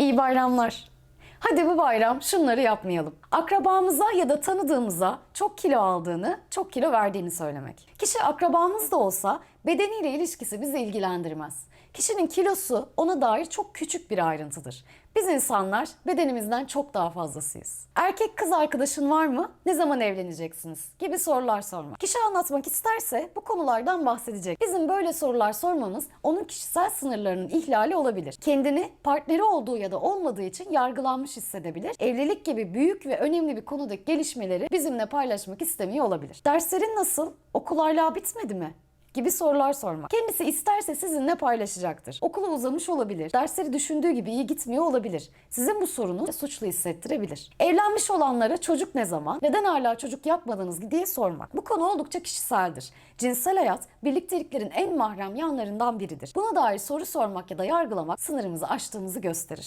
İyi bayramlar. Hadi bu bayram şunları yapmayalım. Akrabamıza ya da tanıdığımıza çok kilo aldığını, çok kilo verdiğini söylemek. Kişi akrabamız da olsa bedeniyle ilişkisi bizi ilgilendirmez. Kişinin kilosu ona dair çok küçük bir ayrıntıdır. Biz insanlar bedenimizden çok daha fazlasıyız. Erkek kız arkadaşın var mı? Ne zaman evleneceksiniz? Gibi sorular sormak. Kişi anlatmak isterse bu konulardan bahsedecek. Bizim böyle sorular sormamız onun kişisel sınırlarının ihlali olabilir. Kendini partneri olduğu ya da olmadığı için yargılanmış hissedebilir. Evlilik gibi büyük ve önemli bir konudaki gelişmeleri bizimle paylaşmak istemiyor olabilir. Derslerin nasıl? Okul hala bitmedi mi? gibi sorular sormak. Kendisi isterse sizinle paylaşacaktır. Okula uzamış olabilir. Dersleri düşündüğü gibi iyi gitmiyor olabilir. Sizin bu sorunu suçlu hissettirebilir. Evlenmiş olanlara çocuk ne zaman, neden hala çocuk yapmadınız diye sormak. Bu konu oldukça kişiseldir. Cinsel hayat birlikteliklerin en mahrem yanlarından biridir. Buna dair soru sormak ya da yargılamak sınırımızı aştığımızı gösterir.